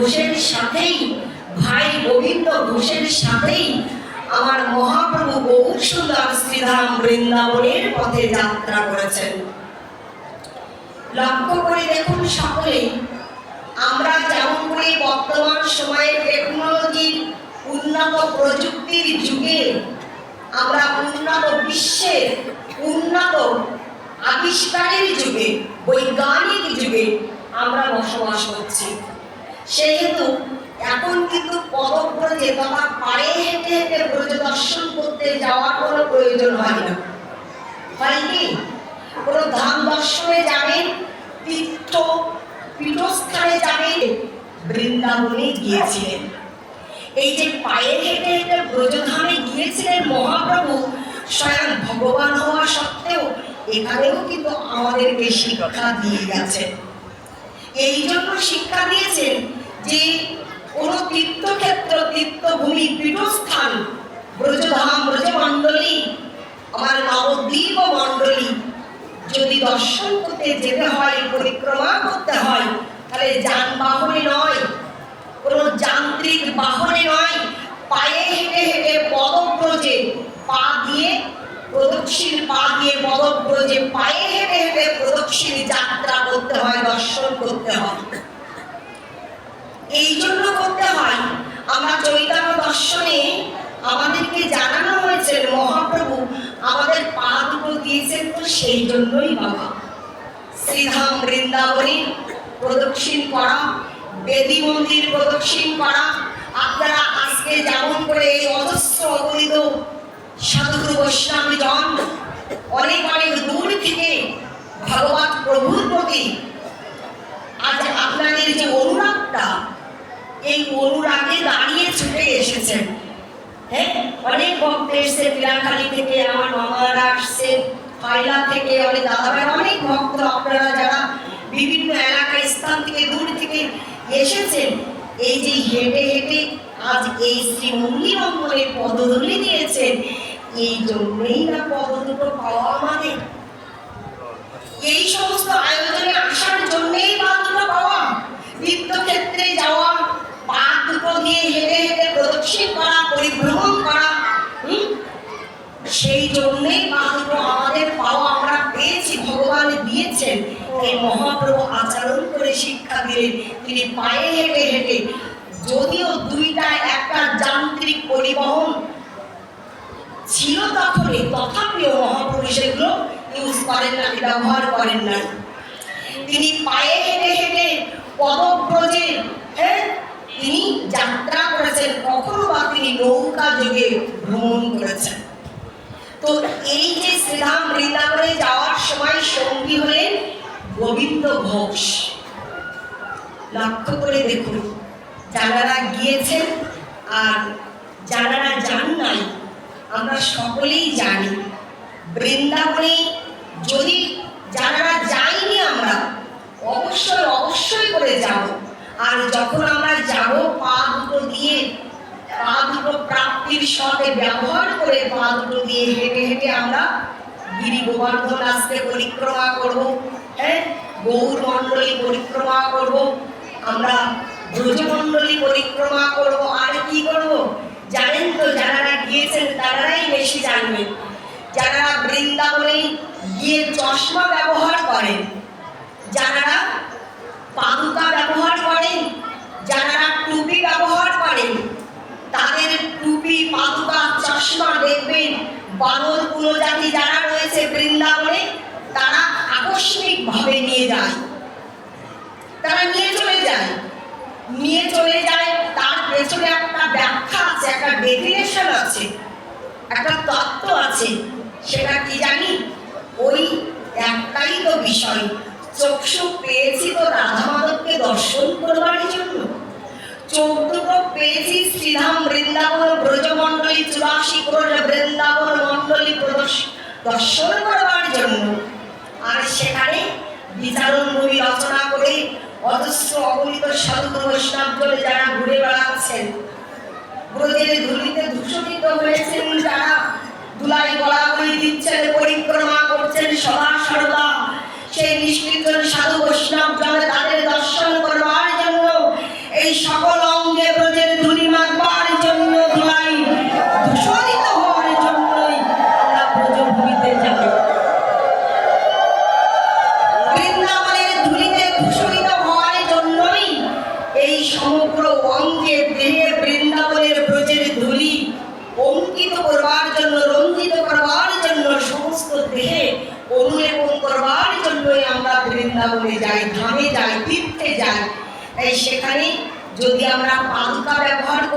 ঘোষের সাথেই, ভাই গোবিন্দ ঘোষের সাথেই আমার মহাপ্রভু বহু সুন্দর শ্রীধাম বৃন্দাবনের পথে যাত্রা করেছেন। লক্ষ্য করে দেখুন সকলে, আমরা যেমন করে বর্তমান সময়ে টেকনোলজির উন্নত প্রযুক্তির যুগে আমরা উন্নত বিশ্বের উন্নত আবিষ্কারের যুগে, বৈজ্ঞানিক যুগে আমরা বসবাস করছি। সেহেতু এখন কিন্তু পদব্রজে তথা পায়ে হেঁটে হেঁটে ব্রজ দর্শন করতে যাওয়ার কোনো প্রয়োজন হয় না। হয় কি? কোনো ধাম দর্শনে যাবেন তীর্থ পীঠস্থানে যাবেন বৃন্দাবনে গিয়েছিলেন। এই যে পায়ে হেঁটে হেঁটে ব্রজধামে গিয়েছিলেন মহাপ্রভু, স্বয়ং ভগবান হওয়া সত্ত্বেও এখানেও কিন্তু আমাদেরকে শিক্ষা দিয়ে গেছেন। এই জন্য শিক্ষা দিয়েছেন যে কোন তীর্থক্ষেত্র, তীর্থভূমি, পীঠস্থান, ব্রজধাম, ব্রজমণ্ডলী, আমার নবদ্বীপ মণ্ডলী, যদি দর্শন করতে যেতে হয়, পরিক্রমা করতে হয়, তাহলে যানবাহনে নয়, কোনো যান্ত্রিক বাহনে নয়, পায়ে হেঁটে হেঁটে পদব্রজে পা দিয়ে, প্রদক্ষিণ পা দিয়ে পদব্রজে পায়ে হেঁটে হেঁটে প্রদক্ষিণ যাত্রা করতে হয়, দর্শন করতে হয়। এই জন্য করতে হয়। আমরা চৈতন্য দর্শনে আমাদেরকে জানানো হয়েছে, মহাপ্রভু আমাদের পা দুটো দিয়েছেন তো সেই জন্যই বাবা। শ্রীধাম বৃন্দাবনে প্রদক্ষিণ করা বেদি মন্দির প্রদক্ষিণ করা। আপনারা আজকে যেমন করে এই অজস্র অগণিত সাধুগুরু বৈষ্ণব জন অনেক অনেক দূর থেকে ভগবত প্রভুর প্রতি আজ আপনাদের যে অনুরাগটা এই মরুর আগে দাঁড়িয়ে ছুটে এসেছেন। হ্যাঁ? অনেক ভক্ত এসছে বিলাখালি থেকে, আমার মামারা আসছে ফাইলা থেকে, অনেক দাদাভাই, অনেক ভক্ত আপনারা যারা বিভিন্ন এলাকায়, স্থান থেকে, দূর থেকে এসেছেন, এই যে হেঁটে হেঁটে আজ এই শ্রী অঙ্গনে পদধূলি দিয়েছেন, এই জন্যই না পদ দুটো পাওয়া আমাদের? এই সমস্ত আয়োজনে আসার জন্যই পা দুটো পাওয়া। দুটো দিয়ে হেঁটে হেঁটে প্রদক্ষিণ করা, পরিভ্রমণ করা? সেই জন্যই দুটো আমাদের পাওয়া আমরা পেয়েছি, ভগবান দিয়েছেন। এই মহাপ্রভু আচরণ করে শিক্ষা দিলেন। তিনি পায়ে হেঁটে হেঁটে, যদিও দুইটা, একটা যান্ত্রিক পরিবহন ছিল তখনই, তথাপিও মহাপ্রভু সেগুলো ইউজ করেন না ব্যবহার করেন না তিনি পায়ে হেঁটে হেঁটে পদব্রজে হ্যাঁ? তিনি যাত্রা করেছেন, কখনো বা তিনি নৌকা যুগে ভ্রমণ করেছেন। তো এই যে শ্রীধাম বৃন্দাবনে যাওয়ার সময় সঙ্গী হলেন গোবিন্দ ঘোষ। লক্ষ্য করে দেখুন যারা গিয়েছেন আর যারা যান নাই, আমরা সকলেই জানি। বৃন্দাবনে যদি যারা যাইনি আমরা, অবশ্যই অবশ্যই করে যাব। আর যখন আমরা যাব পা দুটো দিয়ে, পা দুটো প্রাপ্তির সাথে ব্যবহার করে পা দুটো দিয়ে হেঁটে হেঁটে আমরা গিরি গোবর্ধন আজকে পরিক্রমা করব। হ্যাঁ গৌর মণ্ডলী পরিক্রমা করব। আমরা ব্রজমণ্ডলী পরিক্রমা করব। আর কি করব? জানেন তো, যারা গিয়েছেন তারাই বেশি জানবেন যারা বৃন্দাবনে গিয়ে চশমা ব্যবহার করেন, যারা পাদুকা ব্যবহার করেন, যারা টুপি ব্যবহার করেন, তাদের টুপি, পাদুকা চশমা দেখবেন। বানর কুলজাতি যারা রয়েছে বৃন্দাবনে, তারা আকস্মিক ভাবে নিয়ে যায়। তারা নিয়ে চলে যায়। নিয়ে চলে যায়, তার পেছনে একটা ব্যাখ্যা আছে, একটা ডেফিনেশন আছে, একটা তত্ত্ব আছে, সেটা কি জানি? ওই একটাই তো বিষয়। চক্ষু পেয়েছি তো রাধা মাধবকে দর্শন করবার জন্য। চোখ পেয়েছি শ্রীধাম বৃন্দাবন ব্রজমণ্ডলী চুরাশি ক্রোশ বৃন্দাবন মণ্ডলী দর্শন করবার জন্য। আর সেখানে বিচারণ বই রচনা করে অজস্র অগণিত সাধু বৈষ্ণবজন যারা ঘুরে বেড়াচ্ছেন। ব্রজের ধুলিতে দূষণিত হয়েছেন যারা। ধুলাই গলাগলি দিচ্ছেন, পরিক্রমা করছেন সদা সর্বদা সেই নিষ্কৃত সাধু বৈষ্ণব তাদের দর্শন করবার জন্য এই সকল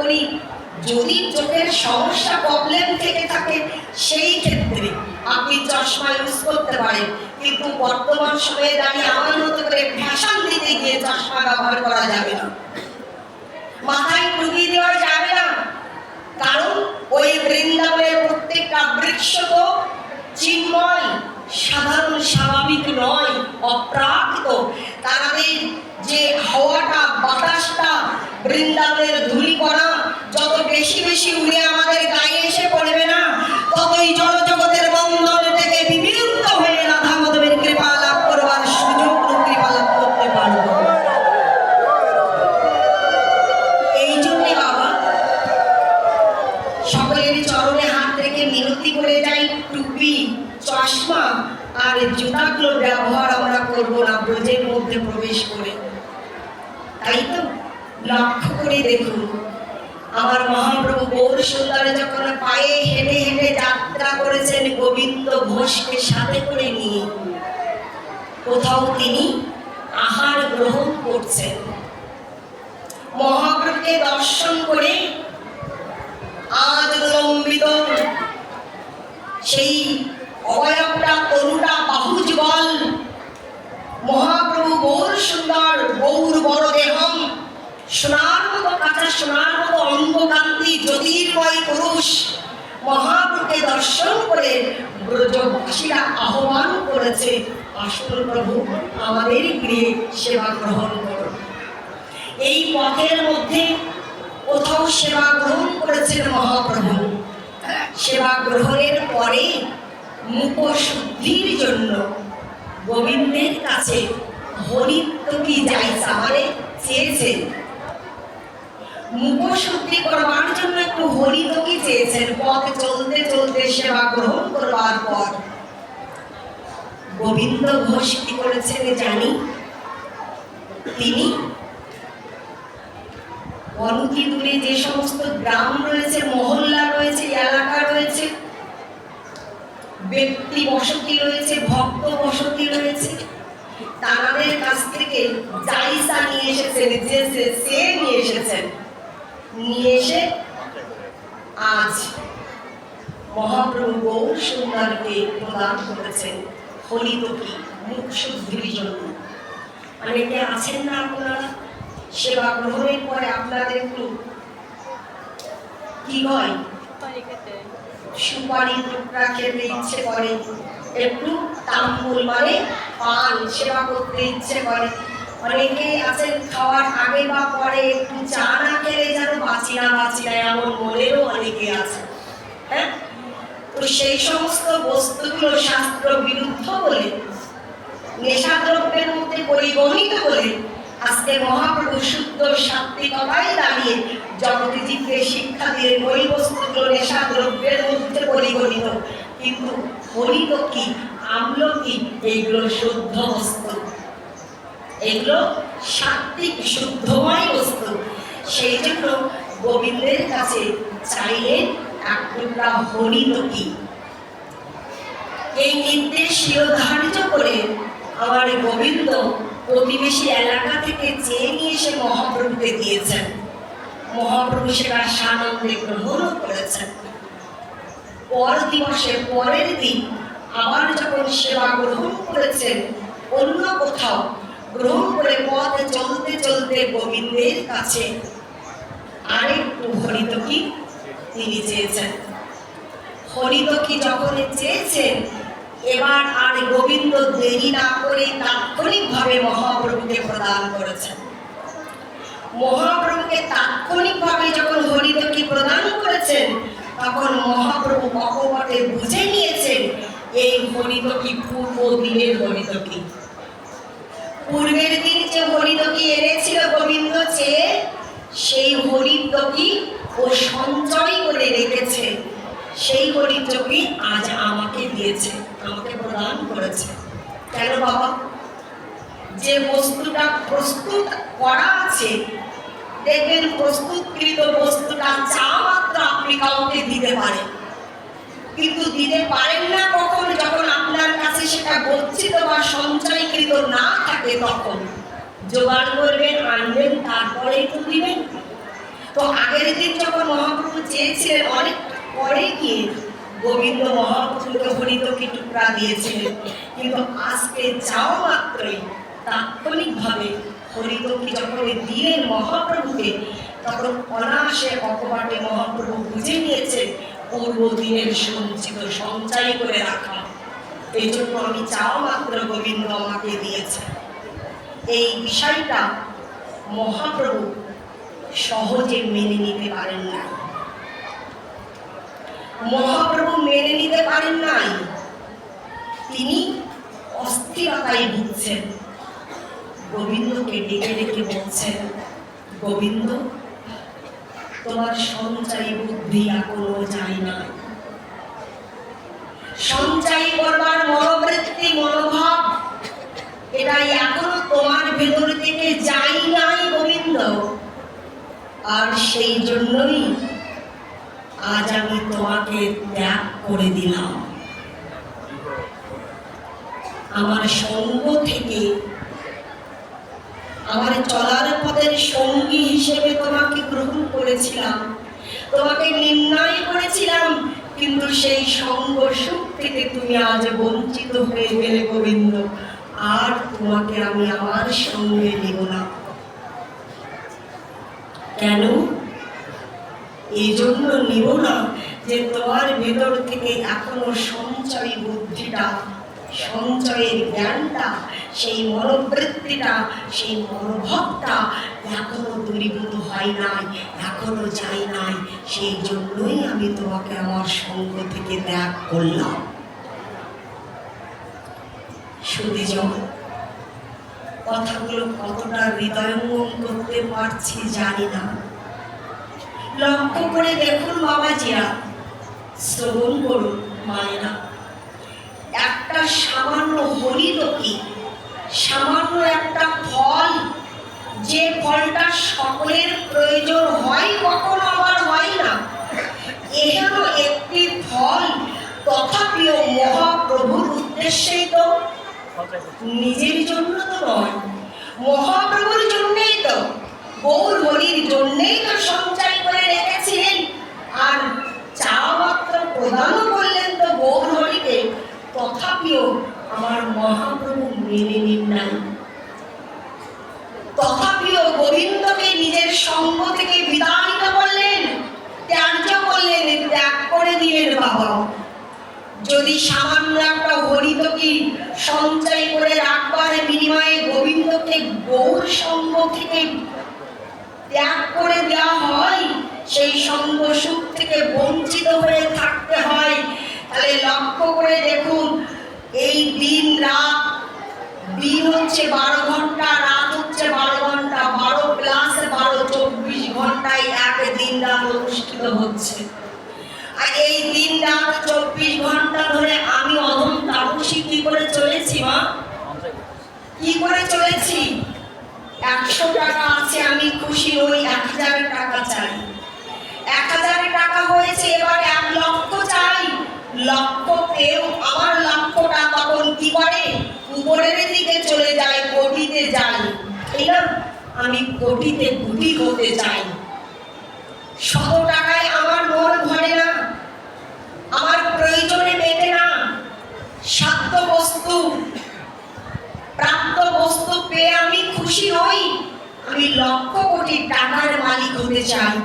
করি যদি চোখের সমস্যা প্রবলেম থেকে থাকে, সেই ক্ষেত্রে আপনি চশমা ইউজ করতে পারেন। কিন্তু বর্তমান সময়ে দাঁড়িয়ে আমার মতো করে ফ্যাশন দিতে গিয়ে চশমা ব্যবহার করা যাবে না। মাথায় টুপি দেওয়া যাবে না। কারণ ওই বৃন্দাবনের প্রত্যেকটা বৃক্ষ তো চিন্ময়, সাধারণ স্বাভাবিক নয়, অপ্রাকৃত। তাদের যে হাওয়াটা, বাতাসটা বৃন্দাবনের ধূলিকণা, যত বেশি বেশি উড়ে আমাদের গায়ে এসে পড়বে না, ততই জড়জগতের বন্ধন থেকে বিবিধ হয়ে রাধা মাধবের কৃপা লাভ করবার সুযোগ কৃপা লাভ করতে পারব। এই জন্যে বাবা, সকলের চরণে মিনতি করে যাই টুপি, চশমা আর জুতাগুলো ব্যবহার আমরা করব না ব্রজের মধ্যে প্রবেশ করে। তাই তো লক্ষ্য করে দেখুন, আমার মহাপ্রভু গৌর সুন্দর যখন পায়ে হেঁটে হেঁটে যাত্রা করেছেন গোবিন্দ ঘোষকে সাথে করে নিয়ে, কোথাও তিনি আহার গ্রহণ করছেন। মহাপ্রভুকে দর্শন করে আজ লম্বিত সেই অবয়বটা তরুটা বাহু যুগল মহাপ্রভু গৌর সুন্দর গৌর বড় দেহম সোনার মতো কাঁচা সোনার মতো অঙ্গকান্তি জ্যোতির্ময় পুরুষ মহাপ্রভুকে দর্শন করে ব্রজবাসীরা আহ্বান করেছে, আসুন প্রভু, আমাদের গৃহে সেবা গ্রহণ করুন। এই পথের মধ্যে কোথাও সেবা গ্রহণ করেছেন মহাপ্রভু। সেবা গ্রহণের পরে মুখ শুদ্ধির জন্য গোবিন্দের কাছে হরিত্ব কি যাইছা মানে চেয়েছেন। মুখ শুদ্ধি করবার জন্য একটু হরিতকি চেয়েছেন? পথ চলতে চলতে সেবা গ্রহণ করবার পর। গোবিন্দ ঘোষ কি করেছেন জানি? তিনি অনতি দূরে যে সমস্ত গ্রাম রয়েছে, মহল্লা রয়েছে, এলাকা রয়েছে, ব্যক্তি বসতি রয়েছে, ভক্ত বসতি রয়েছে, তাদের কাছ থেকে জাইসা নিয়ে এসেছেন, যে সে- নিয়ে এসেছেন। নিয়ে এসে আজ মহাপ্রভু গৌর সুন্দরকে প্রদান করেছেন। হরিতকি মুখ শুদ্ধির জন্য। অনেকে আছেন না আপনারা? সেবা গ্রহণের পরে আপনাদের একটু কি হয়? সুপারি টুকরা খেতে ইচ্ছে করে, একটু তাম্বুল মানে পান, সেবা করতে ইচ্ছে করে। অনেকে আছেন খাওয়ার আগে বা পরে একটু চা না খেলে যেন বাঁচি না বাঁচি না, এমন মনেরও অনেকে আছে হ্যাঁ? তো সেই সমস্ত বস্তুগুলো শাস্ত্র বিরুদ্ধ বলে, নেশাদ্রব্যের মধ্যে পরিগণিত বলে আজকে মহাপ্রভু শুদ্ধ সাত্বিকতায় দাঁড়িয়ে জগতে জীবকে শিক্ষা দিয়ে ওই বস্তুগুলো নেশাদ্রব্যের মধ্যে পরিগণিত। কিন্তু হরিত কি? আম্ল কি? এইগুলো শুদ্ধ বস্তু। এগুলো সাত্বিক শুদ্ধময় বস্তু। সেই জন্য গোবিন্দের কাছে চাইলেন এক টুকরা হরিত কি? এই নির্দেশ শিরোধার্য করে আমার গোবিন্দ প্রতিবেশী এলাকা থেকে চেয়ে নিয়ে এসে মহাপ্রভুকে দিয়েছেন। মহাপ্রভু সেটা সানন্দে গ্রহণও করেছেন। পর দিবসের পরের দিন আবার যখন সেবা গ্রহণ করেছেন, অন্য কোথাও গ্রহণ করে পথ চলতে চলতে গোবিন্দের কাছে আরেকটু হরিতকি তিনি চেয়েছেন। হরিদকি যখন চেয়েছেন এবার আর গোবিন্দ দেরি না করে তাৎক্ষণিকভাবে মহাপ্রভুকে প্রদান করেছেন। মহাপ্রভুকে তাৎক্ষণিকভাবে যখন হরিদকি প্রদান করেছেন, তখন মহাপ্রভু ভগবতে বুঝে নিয়েছেন, এই হরিদকি পূর্ব দিনের হরিদকি পূর্বের দিন যে হরিদকি এনেছিল গোবিন্দ চেয়ে সেই হরিদকি ও সঞ্চয় করে রেখেছে। সেই হরিদকি আজ আমাকে দিয়েছে, আমাকে প্রদান করেছে। কেন বাবা? যে বস্তুটা প্রস্তুত করা আছে, দেখবেন প্রস্তুতকৃত বস্তুটা চা মাত্র আপনি কাউকে দিতে পারেন। কিন্তু দিতে পারেন না কখন? যখন আপনার আপনার কাছে সেটা গচ্ছিত বা সঞ্চয়কৃত না থাকে তখন। জোগাড় করবেন, আনবেন, তারপরেই তো দিবেন। তো আগের দিন যখন মহাপ্রভু চেয়েছিলেন অনেক পরে গিয়ে গোবিন্দ মহাপ্রভুকে হরিতকে টুকরা দিয়েছিলেন কিন্তু আজকে যাও মাত্রই তাৎক্ষণিকভাবে হরিতকি যখন দিলেন মহাপ্রভুকে, তখন অনায়াসে অকপাটে মহাপ্রভু বুঝে নিয়েছেন পূর্ব দিনের সঞ্চিত সঞ্চয় করে রাখা। এই জন্য আমি চাও মাত্র গোবিন্দ আমাকে দিয়েছে। এই বিষয়টা মহাপ্রভু সহজে মেনে নিতে পারেন না মহাপ্রভু মেনে নিতে পারেন নাই। তিনি অস্থিরতায় ভুগছেন। গোবিন্দকে ডেকে ডেকে বলছেন, গোবিন্দ, তোমার সঞ্চয় বুদ্ধি এখনও যায় না। সঞ্চয় করবার মনোবৃত্তি, মনোভাব, এটাই এখনও তোমার ভেতর থেকে যাই নাই গোবিন্দ। আর সেই জন্যই আজ আমি তোমাকে ত্যাগ করে দিলাম। আমার সঙ্গ থেকে, আমার চলার পথের সঙ্গী হিসেবে তোমাকে গ্রহণ করেছিলাম। তোমাকে নির্ণয় করেছিলাম, কিন্তু সেই সঙ্গ সুখ থেকে তুমি আজ বঞ্চিত হয়ে গেলে গোবিন্দ। আর তোমাকে আমি আমার সঙ্গে নেব না। কেন? এই জন্য নিব না যে তোমার ভেতর থেকে এখনও সঞ্চয় বুদ্ধিটা, সঞ্চয়ের জ্ঞানটা, সেই মনোবৃত্তিটা, সেই মনোভাবটা এখনও দূরীভূত হয় নাই, এখনও যাই নাই। সেই জন্যই আমি তোমাকে আমার সঙ্গ থেকে ত্যাগ করলাম। সুদীজন কথাগুলো কতটা হৃদয়ঙ্গম করতে পারছি জানি না। লক্ষ্য করে দেখুন বাবাজিরা। শ্রবণ করুন, মায়েরা। একটা সামান্য হরিদকি সামান্য একটা ফল, যে ফলটা সকলের প্রয়োজন হয়, কখনো আবার হয় না। এহেন একটি ফল তথাপিও মহাপ্রভুর উদ্দেশ্যেই তো। নিজের জন্য তো নয়, মহাপ্রভুর জন্যই তো। গৌর হরির জন্যেই তো সঞ্চয় করে রেখেছিলেন। আর চা মাত্র প্রদানও করলেন তো গৌর হরিকে তথাপিও আমার মহাপ্রভু মেনে নিন নাই। তথাপিও গোবিন্দকে নিজের সঙ্গ থেকে বিতাড়িত করলেন, ত্যায্য করলেন, ত্যাগ করে দিলেন বাবা। যদি সামান্য একটা হরিতকে সঞ্চয় করে রাখবার বিনিময়ে গোবিন্দকে গৌর সঙ্গ থেকে ত্যাগ করে দেওয়া হয়, সেই সঙ্গ সুখ থেকে বঞ্চিত হয়ে থাকতে হয়। তাহলে লক্ষ্য করে দেখুন, এই দিন রাত, দিন হচ্ছে বারো ঘণ্টা, রাত হচ্ছে বারো ঘণ্টা, বারো প্লাস বারো চব্বিশ ঘন্টায় এক দিন রাত অনুষ্ঠিত হচ্ছে। আর এই দিন রাত চব্বিশ ঘণ্টা ধরে আমি অধম তাপসী কি করে চলেছি, মা কি করে চলেছি একশো টাকা আছে, আমি খুশি হই, এক হাজার টাকা চাই। এক হাজার টাকা হয়েছে, এবার এক লক্ষ চাই। লক্ষ পেয়েও আমার লক্ষ্যটা তখন কি করে? উপরের দিকে চলে যায়, কোটিতে যাই না আমি কোটিতে গুটি হতে চাই। শত টাকায় আমার মন ভরে না। আমার প্রয়োজনে মেটে না। সাধ্য বস্তু প্রাপ্ত বস্তু পেয়ে আমি খুশি হই। আমি লক্ষ কোটি টাকার মালিক হতে চাই।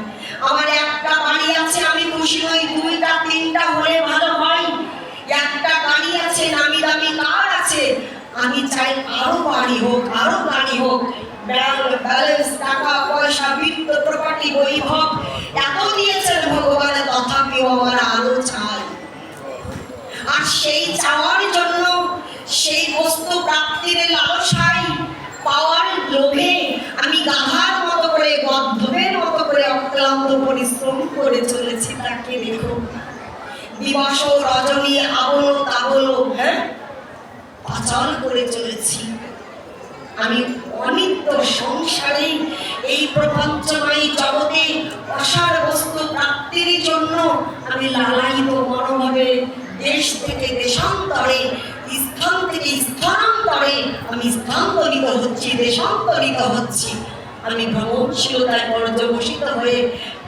আমার একটা বাড়ি আছে, আমি খুশি হই। দুইটা, তিনটা হলে ভালো হয়। একটা গাড়ি আছে নামি দামি কার আছে। আমি চাই আরও বাড়ি হোক আরও গাড়ি হোক। ব্যালেন্স, টাকা, পয়সা বৃত্ত প্রপার্টি বৈভব এত দিয়েছেন ভগবান তথাপিও আমার আরও চাই। আর সেই চাওয়ার জন্য, সেই বস্তু প্রাপ্তির লালসায় পাওয়ার লোভে আমি গাধার মতো করে গদ্ধবের মতো করে অক্লান্ত পরিশ্রম করে চলেছি তাকে দেখো। দিবস রজনী আবলো তাবলো হ্যাঁ? পাচার করে চলেছি। আমি অনিত্য সংসারে এই প্রপঞ্চময় জগতে অসার বস্তু প্রাপ্তির জন্য আমি লালায়িত মনোভাবে দেশ থেকে দেশান্তরে স্থান থেকে স্থানান্তরে আমি স্থানান্তরিত হচ্ছি, দেশান্তরিত হচ্ছি। আমি ভ্রমণশীলতায় পর্যবসিত হয়ে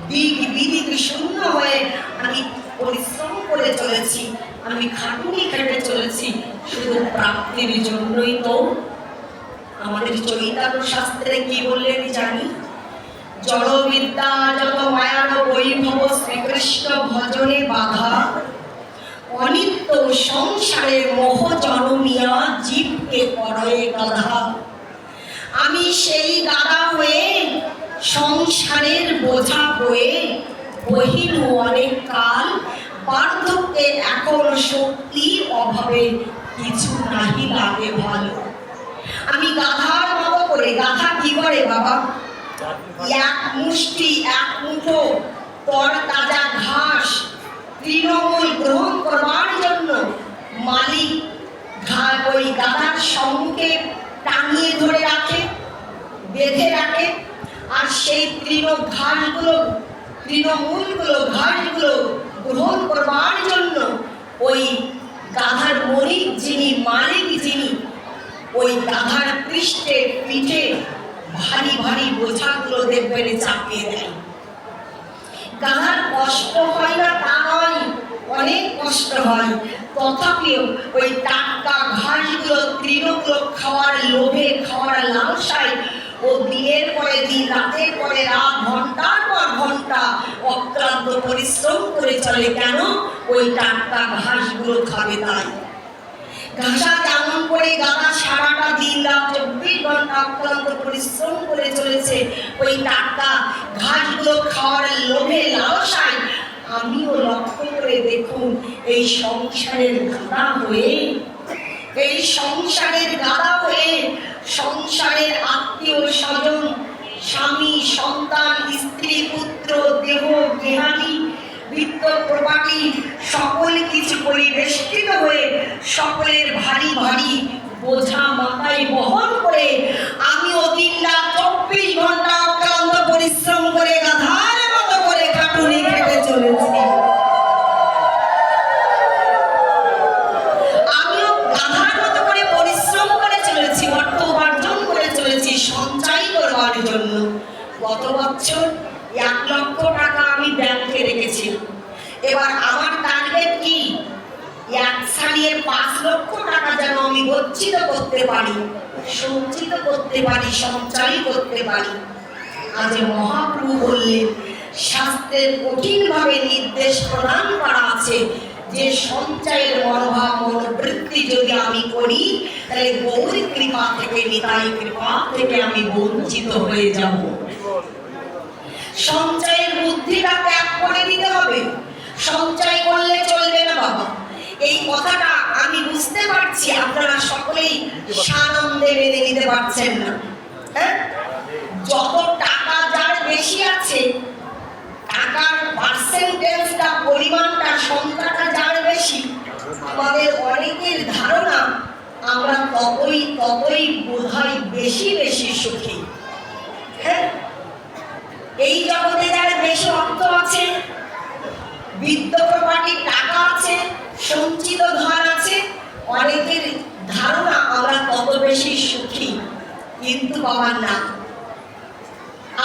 দিক বিদিক শূন্য হয়ে আমি পরিশ্রম করে চলেছি, আমি খাটুনি খেটে চলেছি। শুধু প্রাপ্তির জন্যই তো। আমাদের চৈতন্য শাস্ত্রে কি বললেন জানি? জড়বিদ্যা যত মায়ার বৈভব, শ্রীকৃষ্ণ ভজনে বাধা। অনিত্য সংসারের মোহ জনমিয়া জীবকে পড়ে গাধা। আমি সেই গাধা হয়ে সংসারের বোঝা হয়ে বহিল অনেক কাল। বার্ধক্যে এখন শক্তির অভাবে কিছু নাহি লাগে ভালো। আমি গাধার মতো করে, গাধা কি করে বাবা? এক মুষ্টি, এক মুঠো তর তাজা ঘাস তৃণমূল গ্রহণ করবার জন্য মালিক ওই গাদার সম্মুখে টাঙিয়ে ধরে রাখে, বেঁধে রাখে, আর সেই তৃণ ঘাসগুলো, তৃণমূলগুলো ঘাসগুলো গ্রহণ করবার জন্য ওই গাধার মরিক যিনি, মালিক যিনি, ওই গাধার পৃষ্ঠে পিঠে ভারী ভারী বোঝাগুলো দেখবেন চাপিয়ে দেয়। গাধার কষ্ট হয় না তা নয়, অনেক কষ্ট হয়। তথাপিও ওই টাটকা ঘাসগুলো তৃণগুলো খাওয়ার লোভে, খাওয়ার লালসায় ও দিনের পরে দিন, রাতের পরে রাত, ঘণ্টার পর ঘণ্টা অক্লান্ত পরিশ্রম করে চলে কেন? ওই টাটকা ঘাসগুলো খাবে তাই। ঘাসা যেমন করে গাদা সারাটা দিন রাত চব্বিশ ঘণ্টা অক্লান্ত পরিশ্রম করে চলেছে ওই টাটকা ঘাসগুলো খাওয়ার লোভে লালসায়। আমিও লক্ষ্য করে দেখুন, এই সংসারের গাদা হয়ে, এই সংসারের গাদা হয়ে সংসারের আত্মীয় স্বজন স্বামী, সন্তান, স্ত্রী, পুত্র, দেহ গেহানি বৃত্ত প্রবাহী সকল কিছু পরিবেষ্টিত হয়ে সকলের ভারী ভারী বোঝা মাথায় বহন করে আমিও দিন রাত যেন করতে পারি সঞ্চিত করতে পারি সঞ্চয় করতে পারি। আজ মহাপ্রভু বললেন, শাস্ত্রের কঠিনভাবে নির্দেশ প্রদান করা আছে যে সঞ্চয়ের মনোভাব, মনোবৃত্তি যদি আমি করি, তাহলে গৌরী কৃপা থেকে, নিতাই কৃপা থেকে আমি বঞ্চিত হয়ে যাব। সঞ্চয়ের বুদ্ধিটা ত্যাগ করে দিতে হবে। সঞ্চয় করলে চলবে না বাবা। এই কথাটা আমি বুঝতে পারছি, আপনারা সকলেই সানন্দে মেনে নিতে পারছেন না। হ্যাঁ? যত টাকা যার বেশি আছে, টাকার পার্সেন্টেজটা, পরিমাণটা, সংখ্যাটা যার বেশি, আমাদের অনেকের ধারণা আমরা ততই ততই বোধহয় বেশি বেশি সুখী। হ্যাঁ? এই জগতে যার বেশি অর্থ আছে বিদ্যপ্রপাটির টাকা আছে সঞ্চিত ধন আছে, অনেকের ধারণা আমরা তত বেশি সুখী, কিন্তু বাবার না।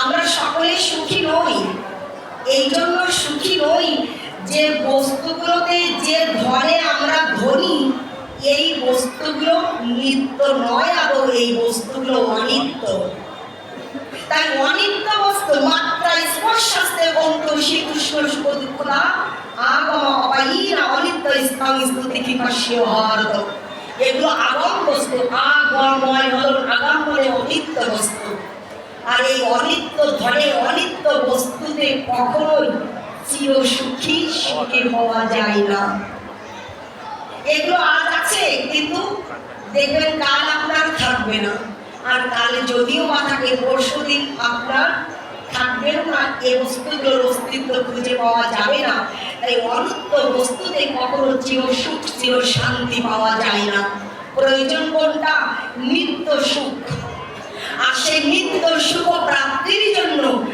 আমরা সকলে সুখী নই এই জন্য সুখী নই যে বস্তুগুলোতে যে ধরে আমরা ধনী, এই বস্তুগুলো নিত্য নয় আদৌ, এই বস্তুগুলো অনিত্য। তাই অনিত্য বস্তু মাত্রা স্পর্শাস্তে বন্ধু শ্রীকৃষ্ণ সুখ দুঃখদা আগম অপায়ীরা অনিত্য স্থান স্তুতি কৃপাস্য ভারত। এগুলো আগম বস্তু আগময় হল, আগাম বলে অনিত্য বস্তু। আর এই অনিত্য ধরে অনিত্য বস্তুতে কখনোই চির সুখী সুখী হওয়া যায় না। এগুলো আজ আছে, কিন্তু দেখবেন কাল আপনার থাকবে না। আর কাল যদিও বা থাকে পরশু দিন আপনার থাকবেও না এ বস্তুগুলোর অস্তিত্ব খুঁজে পাওয়া যাবে না। তাই অনন্ত বস্তুতে কখনো চির সুখ, চির শান্তি পাওয়া যায় না। প্রয়োজন কোনটা? নিত্য সুখ। আর সেই নিত্য সুখ প্রাপ্তির জন্য